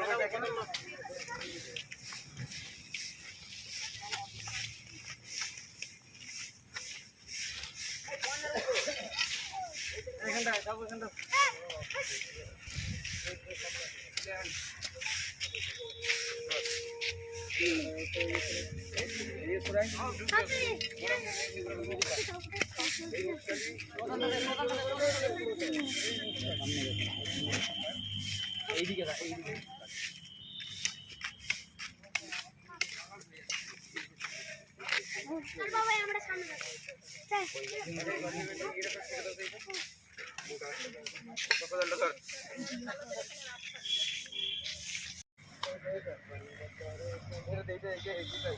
আর বাবা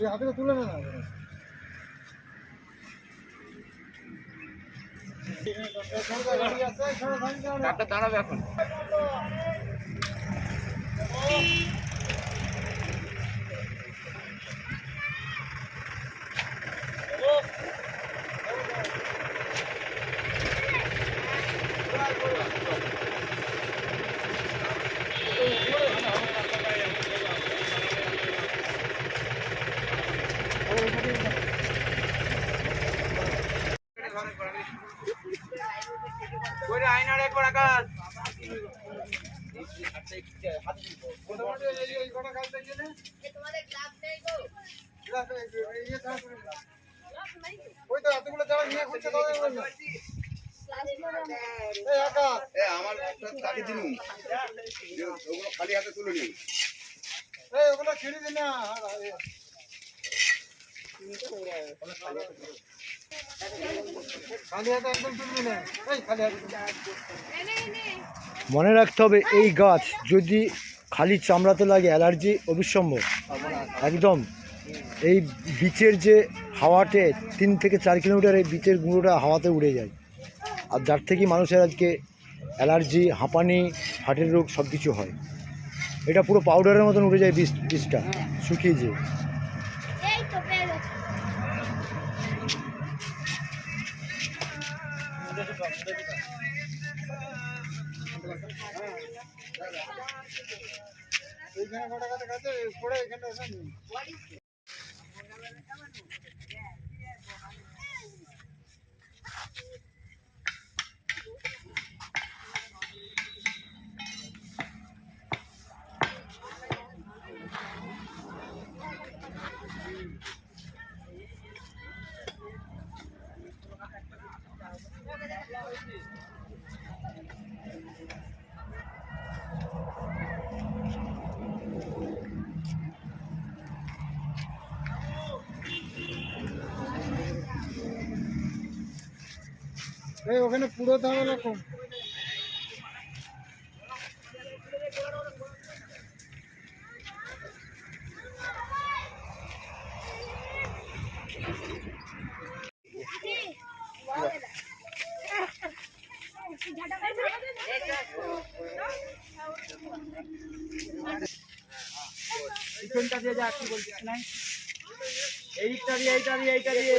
হাতে তুলে না দাঁড়াবে এখন। করে আয়নার একবার আকাশ মোটামুটি এই এই কটা কাজ দেখিয়ে নে ওই তো এতগুলো যারা নিয়ে ঘুরছে তাদের বলল এই আকাশ। এ আমার একটা তাকে দিলুম। ওগুলো খালি হাতে তুলে নিন। ওগুলো ছেড়ে দিন না। মনে রাখতে হবে, এই গাছ যদি খালি চামড়াতে লাগে, অ্যালার্জি অবিসম্ভব। একদম। এই বিচের যে হাওয়াতে তিন থেকে চার কিলোমিটার এই বিচের গুঁড়োটা হাওয়াতে উড়ে যায়। আর যার থেকে মানুষের আজকে অ্যালার্জি, হাঁপানি, হার্টের রোগ সব কিছু হয়। এটা পুরো পাউডারের মতন উড়ে যায় বীজ বীজটা শুকিয়ে যায়। এইখানে কটা কাছে কাছে পড়ে এখানে ওখানে পুরো বলছিস না এইটা দিয়ে এইটা দিয়ে এইটা দিয়ে।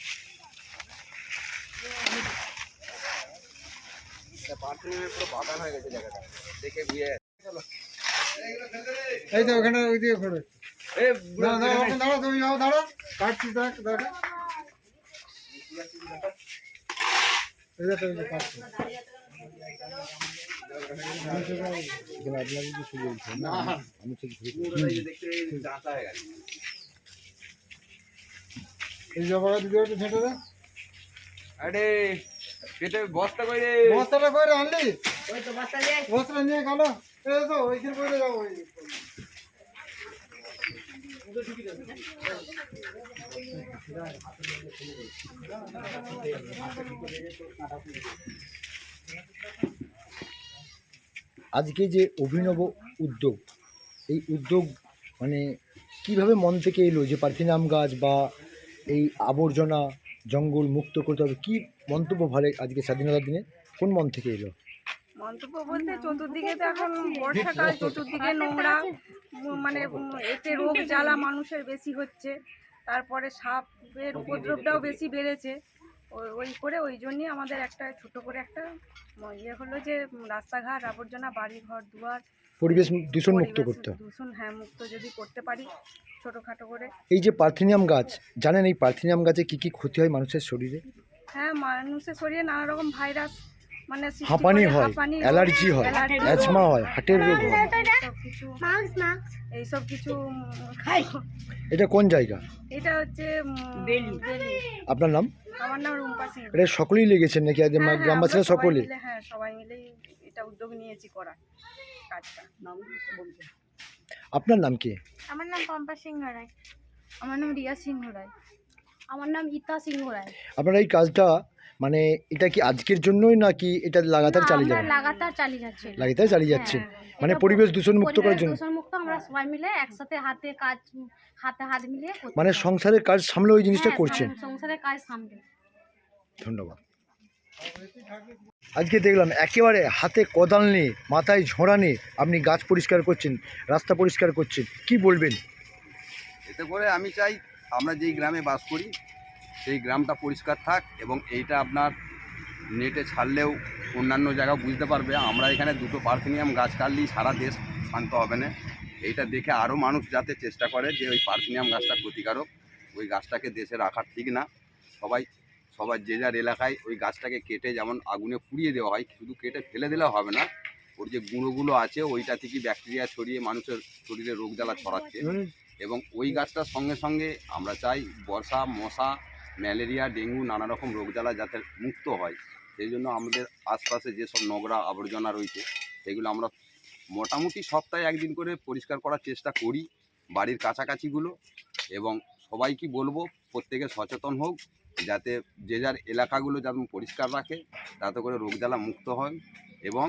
বাথরুমে পুরো বাগান হয়ে গেছে জায়গাটা। দেখে বিয়ে এই তো ওখানে ওই দিকে ঘোরে। দাঁড়া তুমি যাও দাঁড়া। কাটছি দেখ দাঁড়া আমি ঠিক হয়ে এই জবাটা দিদি ছেটে দে। আরে বস্তা করে বস্তাটা করে আনলি বস্তাটা নিয়ে গেল এই তো ওইখানে করে যাব ওই। আজকে যে অভিনব উদ্যোগ এই উদ্যোগ মানে কীভাবে মন থেকে এলো যে পার্থিনাম গাছ বা এই আবর্জনা জঙ্গল মুক্ত করতে হবে? কি মন্তব্য ভালো আজকে স্বাধীনতার দিনে? কোন মন থেকে এলো? মন্তব্য বলতে চতুর্দিকে তো এখন বর্ষাকাল চতুর্দিকে নোংরা মানে এতে রোগ জ্বালা মানুষের বেশি হচ্ছে তারপরে সাপের উপদ্রবটাও বেশি বেড়েছে। ওই- ওই করে ওই জন্যই আমাদের একটা ছোট করে একটা ইয়ে হলো যে রাস্তাঘাট আবর্জনা বাড়ি ঘর দুয়ার পরিবেশ দূষণ মুক্ত করতে। দূষণ হ্যাঁ মুক্ত যদি করতে পারি ছোটোখাটো করে। এই যে পার্থিনিয়াম গাছ জানেন এই পার্থিনিয়াম গাছে কি কি ক্ষতি হয় মানুষের শরীরে? হ্যাঁ মানুষের শরীরে নানা রকম ভাইরাস মানে হাঁপানি হয় অ্যালার্জি হয় অ্যাজমা হয়। হার্টের রোগ হয়। সব কিছু মাস্ক মাস্ক এইসব কিছু উম, এটা কোন জায়গা? এটা হচ্ছে বেলি আপনার নাম? আমার নাম রুম্পা সিং। এটা সকলেই লেগেছেন নাকি? হ্যাঁ, হ্যাঁ, গ্রামবাসীরা সবাই মিলে, হ্যাঁ সবাই মিলেই এটা উদ্যোগ নিয়েছি করার কাজটা। আপনার নাম কি? আমার নাম পম্পা সিংহ রায় আমার নাম রিয়া সিংহ রায় আমার নাম ইতা সিংহ রায়। আপনারা এই কাজটা মানে এটা কি আজকের জন্যই নাকি এটা লাগাতার চালিয়ে যাবেন লাগাতার চালিয়ে যাচ্ছি। লাগাতার চালিয়ে যাচ্ছেন। মানে পরিবেশ দূষণ মুক্ত করার জন্য। দূষণ মুক্ত আমরা সবাই মিলে একসাথে হাতে কাজ হাতে হাত মিলিয়ে করছি। মানে সংসারের কাজ সামলে ওই জিনিসটা হ্যাঁ, করছেন। সংসারের কাজ সামলে। ধন্যবাদ। আজকে দেখলাম একেবারে হাতে কোদাল নিয়ে মাথায় ঝোড়া নিয়ে আপনি গাছ পরিষ্কার করছেন রাস্তা পরিষ্কার করছেন। কি বলবেন? এতে করে আমি চাই আমরা যেই গ্রামে বাস করি, সেই গ্রামটা পরিষ্কার থাক এবং এইটা আপনার নেটে ছাড়লেও অন্যান্য জায়গা বুঝতে পারবে। আমরা এখানে দুটো পার্থেনিয়াম গাছ কাটলেই সারা দেশ শান্ত হবে না। এইটা দেখে আরও মানুষ যাতে চেষ্টা করে যে ওই পার্থেনিয়াম গাছটা ক্ষতিকারক, ওই গাছটাকে দেশে রাখা ঠিক না। সবাই, সবার যে যার এলাকায় ওই গাছটাকে কেটে যেমন আগুনে পুড়িয়ে দেওয়া হয়, শুধু কেটে ফেলে দিলেও হবে না। ওর যে গুঁড়োগুলো আছে, ওইটা থেকে ব্যাকটেরিয়া ছড়িয়ে মানুষের শরীরে রোগ জ্বালা ছড়াচ্ছে। এবং ওই গাছটার সঙ্গে সঙ্গে আমরা চাই বর্ষা, মশা, ম্যালেরিয়া, ডেঙ্গু, নানা রকম রোগ জ্বালা যাতে মুক্ত হয়। সেই জন্য আমাদের আশপাশে যেসব নোংরা আবর্জনা রয়েছে, সেগুলো আমরা মোটামুটি সপ্তাহে একদিন করে পরিষ্কার করার চেষ্টা করি বাড়ির কাছাকাছিগুলো এবং সবাইকে বলব প্রত্যেকে সচেতন হোক যাতে যে যার এলাকাগুলো যেমন পরিষ্কার রাখে, তাতে করে রোগ জ্বালা মুক্ত হয় এবং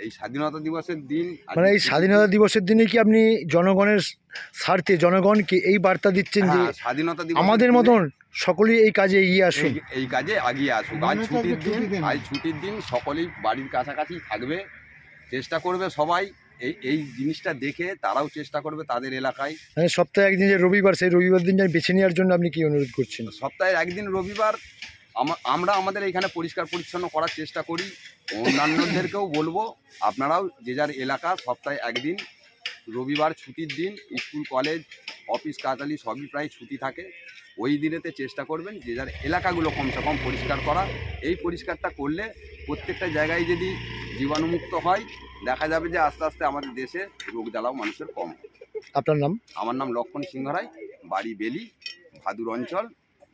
এই স্বাধীনতা দিবসের দিন মানে এই স্বাধীনতা দিবসের দিনে কি আপনি জনগণের স্বার্থে জনগণকে এই বার্তা দিচ্ছেন যে হ্যাঁ, স্বাধীনতা দিবস আমাদের মতন সকলেই এই কাজে এগিয়ে আসুন। এই- কাজে এগিয়ে আসুক। আজ ছুটির দিন আজ ছুটির দিন সকলেই বাড়ির কাছাকাছি থাকবে চেষ্টা করবে সবাই এই এই জিনিসটা দেখে তারাও চেষ্টা করবে তাদের এলাকায়। মানে সপ্তাহে একদিন যে রবিবার সেই রবিবার দিনটা বেছে নেওয়ার জন্য আপনি কি অনুরোধ করছেন? সপ্তাহে একদিন রবিবার আমরা আমাদের এখানে পরিষ্কার পরিচ্ছন্ন করার চেষ্টা করি। অন্যান্যদেরকেও বলব আপনারাও যে যার এলাকা সপ্তাহে একদিন রবিবার ছুটির দিন স্কুল কলেজ অফিস কাচালি সবই প্রায় ছুটি থাকে। ওই দিনেতে চেষ্টা করবেন যে যার এলাকাগুলো কমসে কম পরিষ্কার করা। এই পরিষ্কারটা করলে প্রত্যেকটা জায়গায় যদি জীবাণুমুক্ত হয় দেখা যাবে যে আস্তে আস্তে আমাদের দেশে রোগ জ্বালাও মানুষের কম। আপনার নাম? আমার নাম লক্ষণ সিংহ রায় বাড়ি বেলি ভাদুর অঞ্চল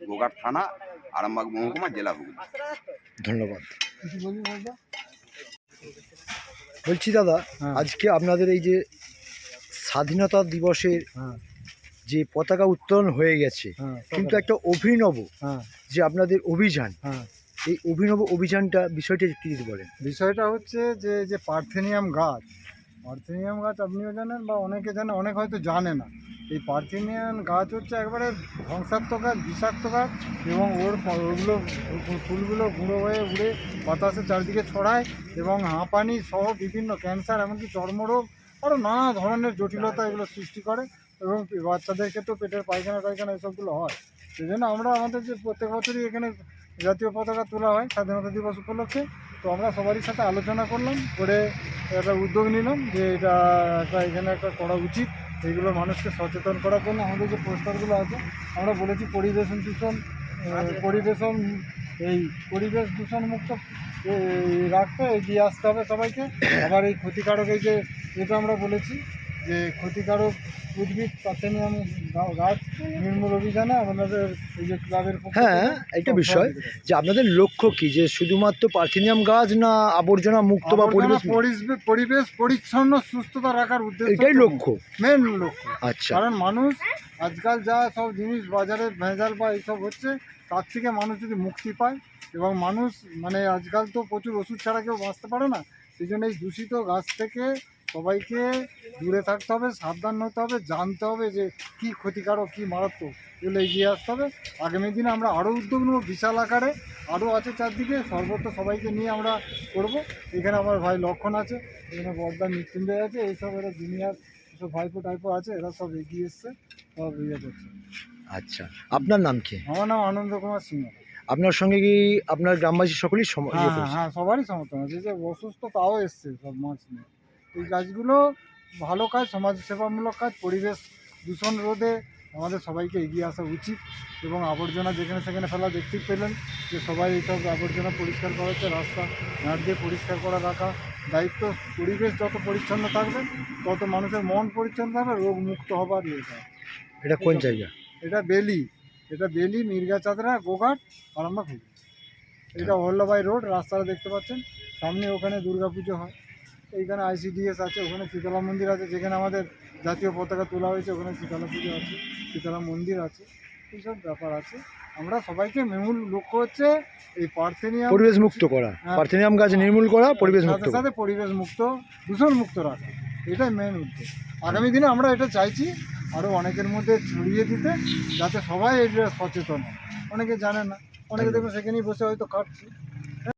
গোগার থানা আরামবাগ মহকুমা জেলা হুগলি ধন্যবাদ? বলছি দাদা হ্যাঁ। আজকে আপনাদের এই যে স্বাধীনতা দিবসের হ্যাঁ। যে পতাকা উত্তোলন হয়ে গেছে হ্যাঁ কিন্তু একটা অভিনব হ্যাঁ। যে আপনাদের অভিযান হ্যাঁ। এই অভিনব অভিযানটা বিষয়টা কি বলেন। বিষয়টা হচ্ছে যে যে পার্থেনিয়াম গাছ পার্থেনিয়াম গাছ আপনিও জানেন বা অনেকে জানেন, অনেক হয়তো জানে না। এই পার্থেনিয়াম গাছ হচ্ছে একবারে ধ্বংসাত্মক গাছ, বিষাক্ত গাছ এবং ওর ওগুলো ফুলগুলো গুঁড়ো হয়ে উড়ে বাতাসে চারিদিকে ছড়ায় এবং হাঁপানি সহ বিভিন্ন ক্যান্সার, এমনকি চর্মরোগ আরও নানা ধরনের জটিলতা এগুলো সৃষ্টি করে এবং বাচ্চাদের ক্ষেত্রেও পেটের পায়খানা, টায়খানা এসবগুলো হয়। সেই জন্য আমরা আমাদের যে প্রত্যেক বছরই এখানে জাতীয় পতাকা তোলা হয়, স্বাধীনতা দিবস উপলক্ষে। তো আমরা সবারই সাথে আলোচনা করলাম করে একটা উদ্যোগ নিলাম যে এটা একটা এখানে একটা করা উচিত। এইগুলো মানুষকে সচেতন করার জন্য আমাদের যে পোস্টারগুলো আছে আমরা বলেছি পরিবেশ দূষণ আহ, পরিবেশন এই পরিবেশ দূষণ মুক্ত রাখতে এগিয়ে আসতে হবে সবাইকে। আবার এই ক্ষতিকারক এই যে এটা আমরা বলেছি যে ক্ষতিকারক উদ্ভিদ পার্থেনিয়াম গাছ নির্মূল অভিযানে আমাদের এই যে ক্লাবের হ্যাঁ একটা বিষয় যে আপনাদের লক্ষ্য কি? যে শুধুমাত্র পার্থিনিয়াম গাছ না আবর্জনা মুক্ত বা পরিবেশ পরিবেশ পরিবেশ পরিচ্ছন্ন সুস্থতা রাখার উদ্দেশ্য এটাই লক্ষ্য। মেন লক্ষ্য। আচ্ছা। কারণ মানুষ আজকাল যা সব জিনিস বাজারে ভেজাল বা এইসব হচ্ছে তার থেকে মানুষ যদি মুক্তি পায় এবং মানুষ মানে আজকাল তো প্রচুর ওষুধ ছাড়া কেউ বাঁচতে পারে না সেই জন্য এই দূষিত গাছ থেকে সবাইকে দূরে থাকতে হবে সাবধান হতে হবে জানতে হবে যে কী ক্ষতিকারক কী মারাত্মক এগুলো এগিয়ে আসতে হবে। আগামী দিনে আমরা আরও উদ্যোগ নেব বিশাল আকারে আরও আছে চারদিকে সর্বত্র সবাইকে নিয়ে আমরা করব। এখানে আমার ভাই লক্ষণ আছে এখানে বর্দার মৃত্যুঞ্জয় আছে এইসব এরা জুনিয়র সব ভাইপো টাইপো আছে এরা সব এগিয়ে এসছে সব ইয়ে করছে। আচ্ছা আপনার নাম কি? আমার নাম আনন্দ কুমার সিংহ। আপনার সঙ্গে কি আপনার গ্রামবাসী সকলেই হ্যাঁ ইয়ে হ্যাঁ হ্যাঁ সবারই সমর্থন আছে যে অসুস্থ তাও এসছে সব মাছ নিয়ে। এই গাছগুলো ভালো কাজ সমাজ সেবামূলক কাজ পরিবেশ দূষণ রোধে আমাদের সবাইকে এগিয়ে আসা উচিত এবং আবর্জনা যেখানে সেখানে ফেলা দেখতেই পেলেন যে সবাই এইসব আবর্জনা পরিষ্কার করা হচ্ছে রাস্তা ঘাট দিয়ে পরিষ্কার করা রাখা। দায়িত্ব পরিবেশ যত পরিচ্ছন্ন থাকবে তত মানুষের মন পরিচ্ছন্ন থাকবে রোগ মুক্ত হবার ইয়েটা এটা কোন জায়গা? এটা বেলি এটা বেলি মির্গা চাদরা গোঘাট আরামবাগ। হুগলি এটা হল্লাবাই রোড রাস্তাটা দেখতে পাচ্ছেন সামনে ওখানে দুর্গা পুজো হয়। এইখানে আইসিডিএস আছে ওখানে শীতলা মন্দির আছে যেখানে আমাদের জাতীয় পতাকা তোলা হয়েছে ওখানে শীতলা পুজো আছে শীতলা মন্দির আছে এইসব ব্যাপার আছে। আমরা সবাইকে মূল লক্ষ্য হচ্ছে এই পার্থেনিয়াম পরিবেশ মুক্ত করা। হ্যাঁ। পার্থেনিয়াম গাছ নির্মূল করা পরিবেশ মুক্ত সাথে পরিবেশ মুক্ত দূষণ মুক্ত রাখা এটাই মেন উদ্যোগ আগামী দিনে আমরা এটা চাইছি আরও অনেকের মধ্যে ছড়িয়ে দিতে যাতে সবাই এটা সচেতন হয়। অনেকে জানে না অনেকে দেখুন সেখানেই বসে হয়তো কাটছে।